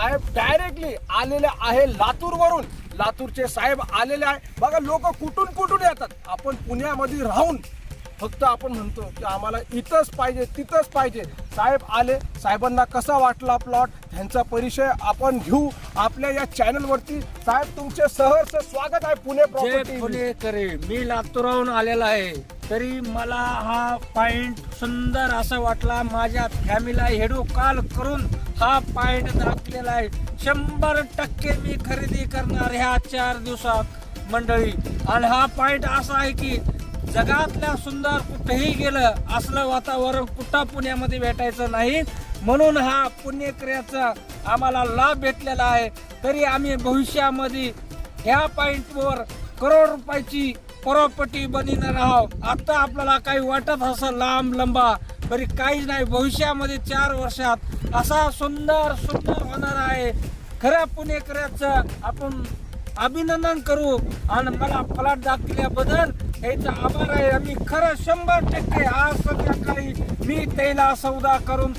साहेब directly आलेले आहे लातूरवरून. लातूरचे साहेब आलेले आहे. बघा लोक कुठून कुठून येतात? आपण पुण्यामध्ये राहून फक्त आपण म्हणतो की आम्हाला इथंच पाहिजे तिथंच पाहिजे. साहेब आले साहेबांना कसा वाटला प्लॉट त्यांचा परिचय आपण घेऊ आपल्या या चॅनलवरती साहेब तुमचे सहर्ष स्वागत आहे पुणे प्रॉपर्टी पुणेकरी. मी लातूराहून आलेला आहे. तरी मला हा पॉइंट सुंदर असा वाटला माझ्या फॅमिलीला हेडू काल करून हा पॉइंट दाखलेला आहे. शंभर टक्के मी खरेदी करणार ह्या चार दिवसात मंडळी. आणि हा पॉइंट असा आहे की जगातल्या सुंदर कुठेही गेलं असलं वातावरण कुठं पुण्यामध्ये भेटायचं नाही. म्हणून हा पुण्यक्रियाचा आम्हाला लाभ भेटलेला आहे. तरी आम्ही भविष्यामध्ये ह्या पॉईंटवर करोड रुपयाची प्रॉपर्टी बनविणार आहोत. आता आपल्याला काही वाटत असं लांब लंबा तरी काहीच नाही. भविष्यामध्ये चार वर्षात असा सुंदर सुंदर होणार आहे. खऱ्या पुणेकऱ्याचं आपण अभिनंदन करू. आणि मला प्लॉट दाखवल्याबद्दल याचा आभार आहे. आम्ही खरं शंभर टक्के आज संध्याकाळी मी त्याला सौदा करून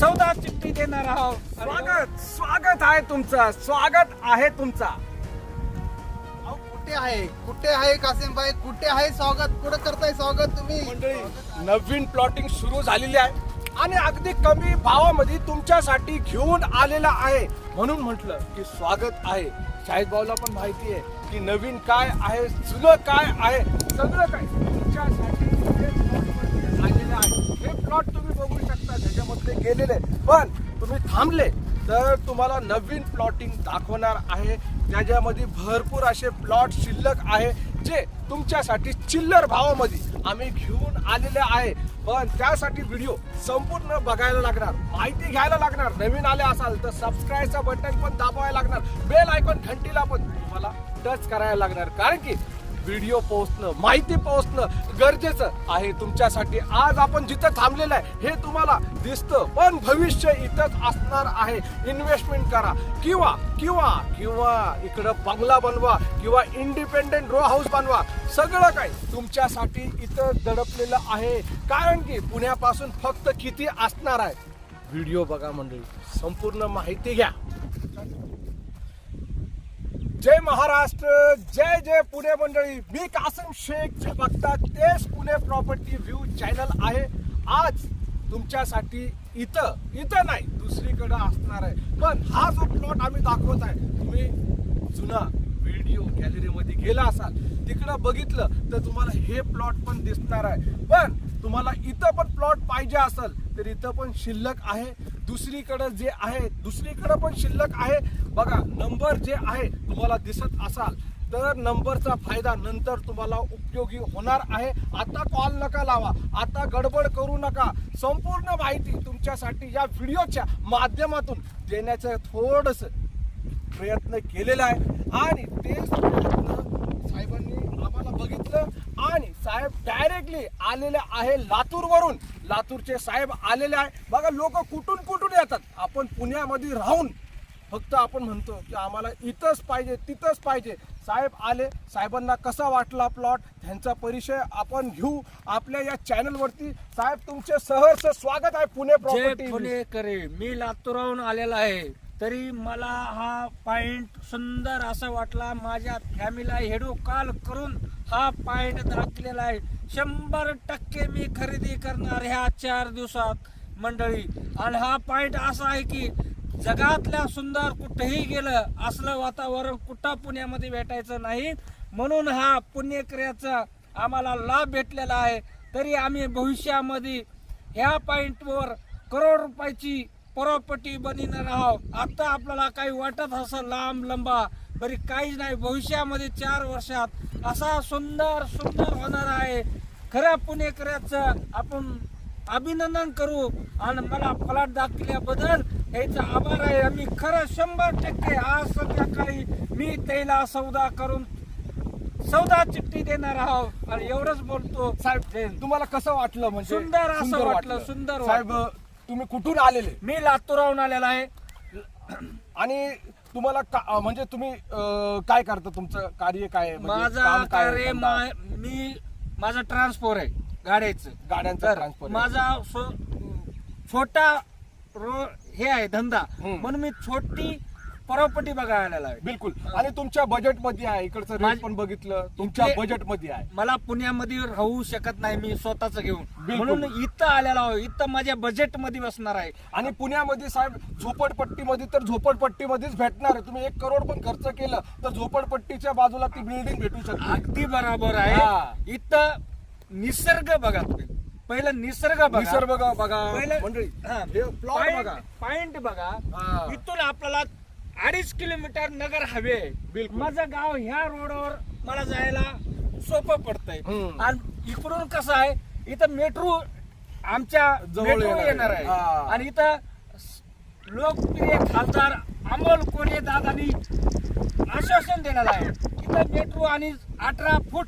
सौदा चिठ्ठी देणार आहोत. स्वागत स्वागत आहे तुमचं. स्वागत आहे तुमचा. अहो, कुठे आहे? कुठे आहे कासिम भाई कुठे आहे स्वागत? कुठे करताय स्वागत तुम्ही? मंडळी नवीन प्लॉटिंग सुरू झालेली आहे आणि अगदी कमी भावामध्ये तुमच्यासाठी घेऊन आलेला आहे. म्हणून म्हटलं की स्वागत आहे. शाहिद भाऊला पण माहिती आहे की नवीन काय आहे जुनं काय आहे सगळं काय तुमच्यासाठी हे आलेलं आहे. हे प्लॉट तुम्ही बघू शकता त्याच्यामध्ये गेलेले. पण तुम्ही थांबले तर तुम्हाला नवीन प्लॉटिंग दाखवणार आहे. त्याच्यामध्ये भरपूर असे प्लॉट शिल्लक आहे जे तुमच्यासाठी चिल्लर भावामध्ये आम्ही घेऊन आलेले आहे. पण त्यासाठी व्हिडिओ संपूर्ण बघायला लागणार माहिती घ्यायला लागणार. नवीन आले असाल तर सबस्क्राईबचं बटन पण दाबायला लागणार. बेल आयकॉन घंटीला पण तुम्हाला टच करायला लागणार. कारण की व्हिडिओ पोहोचणं माहिती पोहोचणं गरजेचं आहे. तुमच्यासाठी आज आपण जिथं थांबलेलं आहे हे तुम्हाला दिसतं. पण भविष्य इथंच असणार आहे. इन्व्हेस्टमेंट करा. किंवा किंवा किंवा इकडं बंगला बनवा किंवा इंडिपेंडेंट रो हाऊस बनवा. सगळं काही तुमच्यासाठी इथं दडपलेलं आहे. कारण की पुण्यापासून फक्त किती असणार आहे? व्हिडिओ बघा मंडळी. संपूर्ण माहिती घ्या. जय महाराष्ट्र जय जय पुणे मंडळी. मी कासम शेख जे बघता तेच पुणे प्रॉपर्टी व्ह्यू चॅनल आहे. आज तुमच्यासाठी इथं इथं नाही दुसरीकडे असणार आहे. पण हा जो प्लॉट आम्ही दाखवत आहे तुम्ही जुना व्हिडिओ गॅलरीमध्ये गेला असाल तिकडं बघितलं तर तुम्हाला हे प्लॉट पण दिसणार आहे. पण तुम्हाला इथं पण प्लॉट पाहिजे असेल तर इथं पण शिल्लक आहे. दुसरीकडे जे आहे दुसरीकडे पण शिल्लक आहे. बघा नंबर जे आहे तुम्हाला दिसत असाल तर नंबरचा फायदा नंतर तुम्हाला उपयोगी होणार आहे. आता कॉल नका लावा आता गडबड करू नका. संपूर्ण माहिती तुमच्यासाठी या व्हिडिओच्या माध्यमातून देण्याचं थोडस प्रयत्न केलेला आहे. आणि तेच प्रयत्न साहेबांनी आम्हाला बघितलं आणि साहेब डायरेक्टली आलेले आहे लातूरवरून. लातूरचे साहेब आलेले आहे. बघा लोक कुठून कुठून येतात? आपण पुण्यामध्ये राहून फक्त आपण म्हणतो की आम्हाला इथंच पाहिजे तिथंच पाहिजे. साहेब आले साहेबांना कसा वाटला प्लॉट त्यांचा परिचय आपण घेऊ आपल्या या चॅनलवरती साहेब तुमचे सहर्ष स्वागत आहे पुणे प्रॉपर्टी पुणेकरी. मी लातूराहून आलेला आहे. तरी मला हा पॉइंट सुंदर असा वाटला. माझ्या फॅमिलीला हेडू काल करून हा पॉइंट दाखलेला आहे. शंभर टक्के मी खरेदी करणार ह्या चार दिवसात मंडळी. आणि हा पॉइंट असा आहे की जगातल्या सुंदर कुठेही गेलं असलं वातावरण कुठं पुण्यामध्ये भेटायचं नाही. म्हणून हा पुण्यक्रियाचा आम्हाला लाभ भेटलेला आहे. तरी आम्ही भविष्यामध्ये ह्या पॉईंटवर करोड रुपयाची प्रॉपर्टी बनविणार आहोत. आता आपल्याला काही वाटत असं लांब लंबा तरी काहीच नाही. भविष्यामध्ये चार वर्षात असा सुंदर सुंदर होणार आहे. खऱ्या पुणेकऱ्याचं आपण अभिनंदन करू आणि मला प्लॉट दाखवल्याबद्दल याचा आभार आहे. आम्ही खरं शंभर टक्के आज संध्याकाळी मी त्याला सौदा करून सौदा चिठ्ठी देणार आहोत. आणि एवढंच बोलतो. साहेब तुम्हाला कसं वाटलं म्हणजे? सुंदर असं वाटलं, सुंदर साहेब तुम्ही कुठून आलेले? मी लातूराहून आलेला आहे. आणि तुम्हाला का- म्हणजे तुम्ही काय करता? तुमचं कार्य काय? म्हणजे माझा? कार्य मी माझा ट्रान्सपोर्ट आहे गाड्याचं. गाड्यांचा तर ट्रान्सपोर्ट माझा सो- छोटा रो हे आहे धंदा. म्हणून मी छोटी प्रॉपर्टी बघायला आलेला आहे बिलकुल. आणि तुमच्या बजेटमध्ये आहे. इकडचं रेट माझ- पण बघितलं. तुमच्या बजेटमध्ये आहे. मला पुण्यामध्ये राहू शकत नाही मी स्वतःच घेऊन. बिलकुल. म्हणून इथं आलेला आहे इथं माझ्या बजेटमध्ये बसणार आहे. आणि पुण्यामध्ये साहेब झोपडपट्टीमध्ये तर झोपडपट्टीमध्येच भेटणार आहे. तुम्ही एक करोड पण खर्च केलं तर झोपडपट्टीच्या बाजूला ती बिल्डिंग भेटू शकते. अगदी बरोबर हा. आहे इथं निसर्ग बघा तुम्ही. पहिलं निसर्ग बघा. निसर्ग बघा. बघा पहिलं- मंडळी हा. हे प्लॉट पॉइंट- बघा. पॉइंट बघा. हा. इथून आपल्याला अडीच किलोमीटर नगर हवे बिलकुल. माझं गाव ह्या रोडवर मला जायला सोपं पडतंय हम्म. आणि इकडून कसं आहे इथं मेट्रो आमच्या जवळ मेट्रो येणार आहे. येणार आहे हा. आणि इथं स- लोकप्रिय खासदार अमोल कोल्हे दादानी आश्वासन दिलेलं आहे इथं मेट्रो आणि अठरा फूट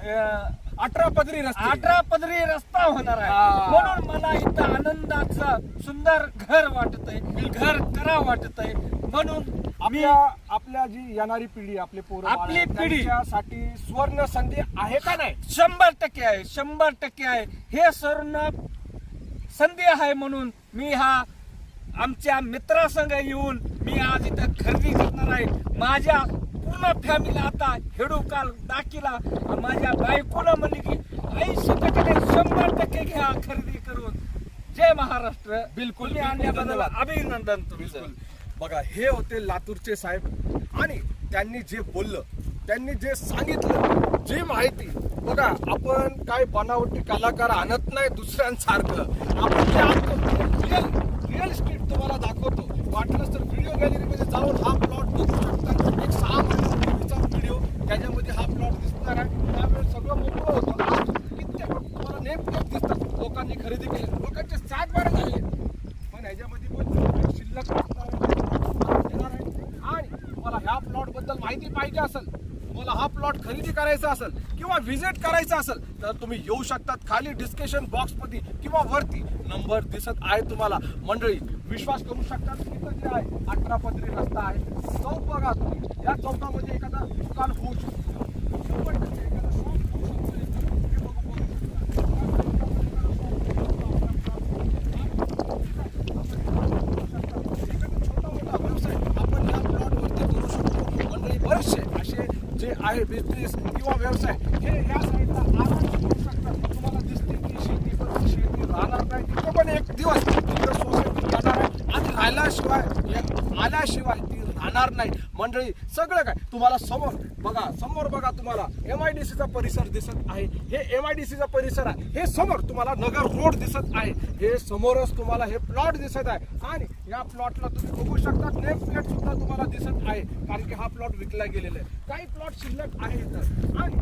अं, अठरा पदरी रस्ते. अठरा पदरी रस्ता होणार आहे. म्हणून मला इथं आनंदाचं सुंदर घर वाटत आहे घर करा वाटत आहे म्हणून आपल्या आपल्या जी येणारी पिढी आपले पोरं आपली पिढी. त्यांच्यासाठी सुवर्ण संधी आहे का नाही? शंभर टक्के आहे शंभर टक्के आहे. हे सर्ण संधी आहे म्हणून मी हा आमच्या मित्रासंग येऊन मी आज इथं खरेदी करणार आहे. माझ्या पूर्ण फॅमिली आता हेडू काल दाखिला माझ्या बायकोला म्हणली की ऐंशी टक्के शंभर टक्के घ्या खरेदी करून. जय महाराष्ट्र. बिलकुल, तुम्ही आणल्याबद्दल. अभिनंदन तुमचं. बिलकुल. बघा हे होते लातूरचे साहेब. आणि त्यांनी जे बोललं त्यांनी जे सांगितलं जी माहिती बघा आपण काय बनावटी कलाकार आणत नाही दुसऱ्यांसारखं. आपण जे आणतो रिअल रिअल स्टेट तुम्हाला दाखवतो. वाटलंच तर व्हिडिओ गॅलरीमध्ये जाऊन हा प्लॉट बघू शकता. एक सहा त्याच्यामध्ये हा प्लॉट दिसणार आहे. त्यावेळेस सगळं मोकळं होतं. कित्येक तुम्हाला नेमकेच दिसतात लोकांनी खरेदी केले. लोकांचे सात बारा झाले. पण ह्याच्यामध्ये पण शिल्लक येणार आहे. आणि तुम्हाला ह्या प्लॉटबद्दल माहिती पाहिजे असेल तुम्हाला हा प्लॉट खरेदी करायचा असेल किंवा व्हिजिट करायचा असेल तर तुम्ही येऊ शकतात खाली डिस्कशन बॉक्समध्ये किंवा वरती. नंबर दिसत आहे तुम्हाला. मंडळी विश्वास करू शकतात? पर्यंत जे आहे अठरा पदरी रस्ता आहे चौक बघा तुम्ही. या चौकामध्ये एखादा दुकान होऊ शकतो. शंभर टक्के एखादा शॉप होऊ शकतो. छोटा मोठा आपण या प्लॉटवरती करू शकतो. मंडळी बरेचसे असे जे आहे बिझनेस किंवा व्यवसाय हे या साईडला आराम करू शकतात तुम्हाला दिसते की शेती पण शेती राहणार नाही तिथं पण एक दिवस तिथं सोसायटी जाणार आहे आल्याशिवाय आल्याशिवाय ती राहणार नाही. मंडळी सगळं काय? तुम्हाला समोर बघा समोर बघा तुम्हाला. एम आय डी सीचा परिसर दिसत आहे. हे एम आय डी सीचा परिसर आहे. हे समोर तुम्हाला नगर रोड दिसत आहे. हे समोरच तुम्हाला हे प्लॉट दिसत आहे. आणि या प्लॉटला तुम्ही बघू शकता नेम प्लेट सुद्धा तुम्हाला दिसत आहे. कारण की हा प्लॉट विकला गेलेला आहे. काही प्लॉट शिल्लक आहे इथं. आणि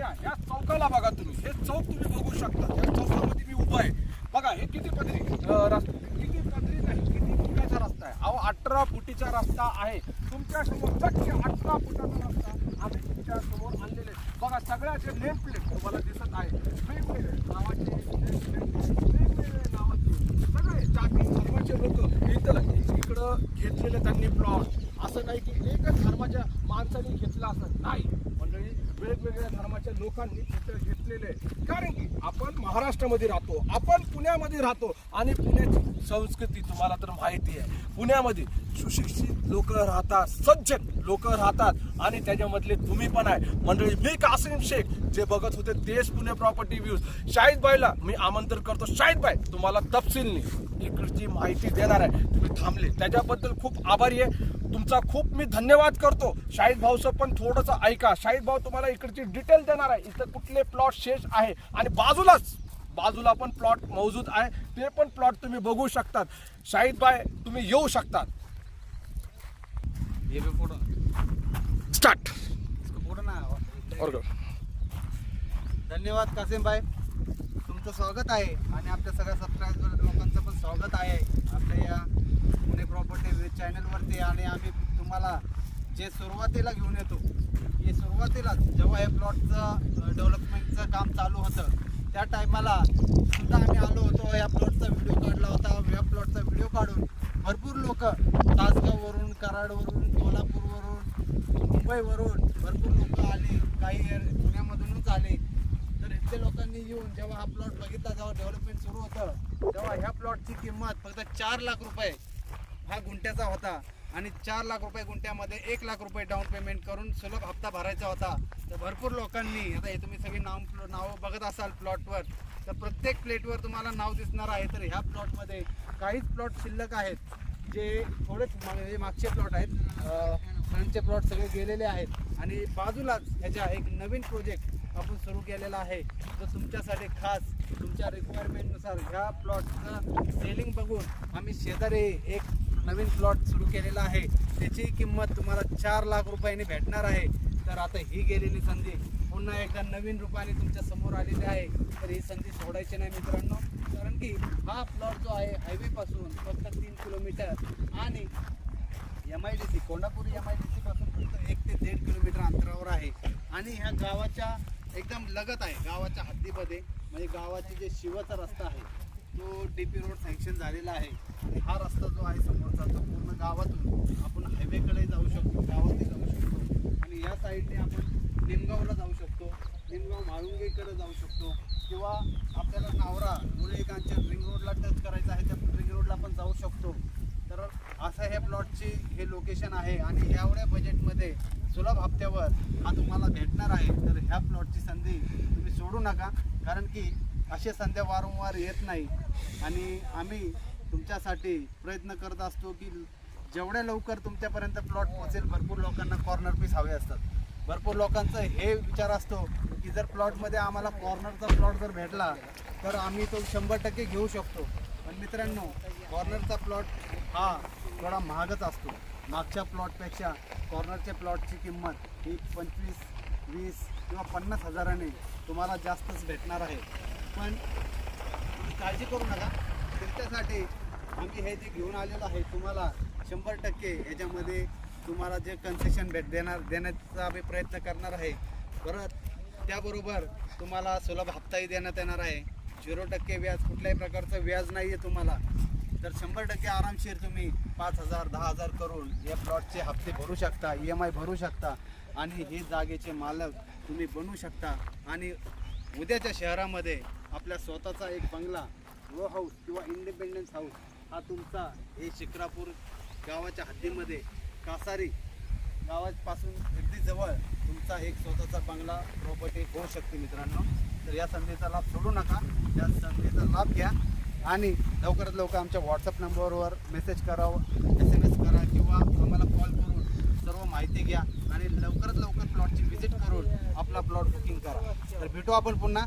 या या चौकाला बघा तुम्ही. हे चौक तुम्ही बघू शकता. या चौकामध्ये मी उभा आहे. बघा हे किती पदरी रस्ता किती पदरी नाही किती फुटाचा रस्ता आहे अहो अठरा फुटीचा रस्ता आहे. तुमच्यासमोर चक्की अठरा फुटाचा रस्ता आम्ही तुमच्यासमोर आणलेले बघा सगळ्याचे नेम प्लेट तुम्हाला दिसत आहे वेगवेगळे नावाचे वेगवेगळे नावाचे सगळे जाती धर्माचे लोक इथं इकडं घेतलेले त्यांनी प्लॉट असं नाही की एकच धर्माच्या माणसाने घेतला असं नाही. मंडळी वेगवेगळ्या धर्माच्या लोकांनी इथं घेतलेले आहे. कारण की आपण महाराष्ट्रामध्ये राहतो आपण पुण्यामध्ये राहतो आणि पुण्याची संस्कृती तुम्हाला तर माहिती आहे. पुण्यामध्ये सुशिक्षित लोक राहतात सज्जन लोक राहतात आणि त्याच्यामधले तुम्ही पण आहे. मंडळी मी कासिम शेख जे बघत होते तेच पुणे प्रॉपर्टी व्ह्यूज शाहिद भाईला मी आमंत्रण करतो. शाहिद भाई तुम्हाला तपशीलनी इकडची माहिती देणार आहे. तुम्ही थांबले. त्याच्याबद्दल खूप आभारी आहे. तुमचा खूप मी धन्यवाद करतो. शाहिद भाऊचं पण थोडंसं ऐका. शाहिद भाऊ तुम्हाला इकडची डिटेल देणार आहे. इथं कुठले प्लॉट शेष आहे. आणि बाजूलाच बाजूला पण प्लॉट मौजूद आहे. ते पण प्लॉट तुम्ही बघू शकतात. शाहिद भाई तुम्ही येऊ शकतात. ये भी फोटो. स्टार्ट फोटो ना और धन्यवाद कासिम भाई. तुमचं स्वागत आहे. आणि आपल्या सगळ्या सबस्क्रायबर लोकांचं पण स्वागत आहे. आपल्या या पुणे प्रॉपर्टी चॅनलवरती आणि आम्ही तुम्हाला जे सुरुवातीला घेऊन येतो हे सुरुवातीलाच जेव्हा हे प्लॉटचं डेव्हलपमेंटचं काम चालू होतं त्या टायमाला सुद्धा आम्ही आलो होतो या प्लॉटचा व्हिडिओ काढला होता या प्लॉटचा व्हिडिओ काढून भरपूर लोक तासगाववरून कराडवरून कोल्हापूरवरून मुंबईवरून भरपूर लोक आले काही पुण्यामधूनच आले. तर इथल्या लोकांनी येऊन जेव्हा हा प्लॉट बघितला जेव्हा डेव्हलपमेंट सुरू होतं तेव्हा ह्या प्लॉटची किंमत फक्त चार लाख रुपये हा गुंठ्याचा होता. आणि चार लाख रुपये गुंठ्यामध्ये एक लाख रुपये डाऊन पेमेंट करून सुलभ हप्ता भरायचा होता. तर भरपूर लोकांनी आता हे तुम्ही सगळी नाव नावं बघत असाल प्लॉटवर तर प्रत्येक प्लेटवर तुम्हाला नाव दिसणार आहे. तर ह्या प्लॉटमध्ये काहीच प्लॉट शिल्लक आहेत जे थोडेच म्हणजे मागचे प्लॉट आहेत. फ्रंटचे प्लॉट सगळे गेलेले आहेत. आणि बाजूलाच ह्याच्या एक नवीन प्रोजेक्ट आपण सुरू केलेला आहे. तो तुमच्यासाठी खास तुमच्या रिक्वायरमेंटनुसार ह्या प्लॉटचं सेलिंग बघून आम्ही शेजारी एक नवीन प्लॉट सुरू केलेला आहे. त्याची किंमत तुम्हाला चार लाख रुपयांनी भेटणार आहे. तर आता ही गेलेली संधी पुन्हा एकदा नवीन रूपाने तुमच्यासमोर आलेली आहे. तर ही संधी सोडायची नाही मित्रांनो. कारण की हा प्लॉट जो आहे हायवेपासून फक्त तीन किलोमीटर आणि M I D C Kolhapur M I D सीपासून फक्त एक ते दीड किलोमीटर अंतरावर आहे. आणि ह्या गावाच्या एकदम लगत आहे. गावाच्या हद्दीमध्ये म्हणजे गावाचे जे शिवाचा रस्ता आहे तो डी पी रोड सँक्शन झालेला आहे आणि हा रस्ता जो आहे समोरचा तो पूर्ण गावातून आपण हायवेकडे जाऊ शकतो गावातही जाऊ शकतो. आणि या साईडने आपण निमगावला जाऊ शकतो निमगाव म्हाळुंगेकडे जाऊ शकतो. किंवा आपल्याला नावरा मुलेगांच्या रिंग रोडला टच करायचं आहे त्या रिंग रोडला पण जाऊ शकतो. तर असं ह्या प्लॉटची हे लोकेशन आहे आणि एवढ्या बजेटमध्ये सुलभ हप्त्यावर हा तुम्हाला भेटणार आहे. तर ह्या प्लॉटची संधी तुम्ही सोडू नका कारण की असे संध्या वारंवार येत नाही. आणि आम्ही तुमच्यासाठी प्रयत्न करत असतो की जेवढ्या लवकर तुमच्यापर्यंत प्लॉट पोहोचेल भरपूर लोकांना कॉर्नर पीस हवे असतात. भरपूर लोकांचं हे विचार असतो की जर प्लॉटमध्ये आम्हाला कॉर्नरचा प्लॉट जर भेटला तर आम्ही तो शंभर टक्के घेऊ शकतो. पण मित्रांनो कॉर्नरचा प्लॉट हा थोडा महागच असतो. मागच्या प्लॉटपेक्षा कॉर्नरच्या प्लॉटची किंमत ही पंचवीस वीस किंवा पन्नास हजाराने तुम्हाला जास्तच भेटणार आहे. पण काळजी करू नका. तुमच्यासाठी आम्ही हे जे घेऊन आलेलो आहे तुम्हाला शंभर टक्के ह्याच्यामध्ये तुम्हाला जे कन्सेशन भेट देणार देण्याचा आम्ही प्रयत्न करणार आहे. परत त्याबरोबर तुम्हाला सुलभ हप्ताही देण्यात येणार आहे. झिरो टक्के व्याज कुठल्याही प्रकारचं व्याज नाही आहे तुम्हाला. तर शंभर टक्के आरामशीर तुम्ही पाच हजार दहा हजार करून या प्लॉटचे हप्ते भरू शकता ई एम आय भरू शकता आणि हे जागेचे मालक तुम्ही बनू शकता. आणि उद्याच्या शहरामध्ये आपल्या स्वतःचा एक बंगला रो हाऊस किंवा इंडिपेंडन्स हाऊस हा तुमचा हे शिक्रापूर गावाच्या हद्दीमध्ये कासारी गावापासून अगदी जवळ तुमचा एक स्वतःचा बंगला प्रॉपर्टी होऊ शकते मित्रांनो. तर या संधीचा लाभ सोडू नका. या संधीचा लाभ घ्या आणि लवकरात लवकर आमच्या व्हॉट्सअप नंबरवर मेसेज करावं एस एम एस करा किंवा आम्हाला कॉल करून सर्व माहिती घ्या आणि लवकरात लवकर प्लॉटची व्हिजिट करून आपला प्लॉट बुकिंग करा. तर भेटू आपण पुन्हा.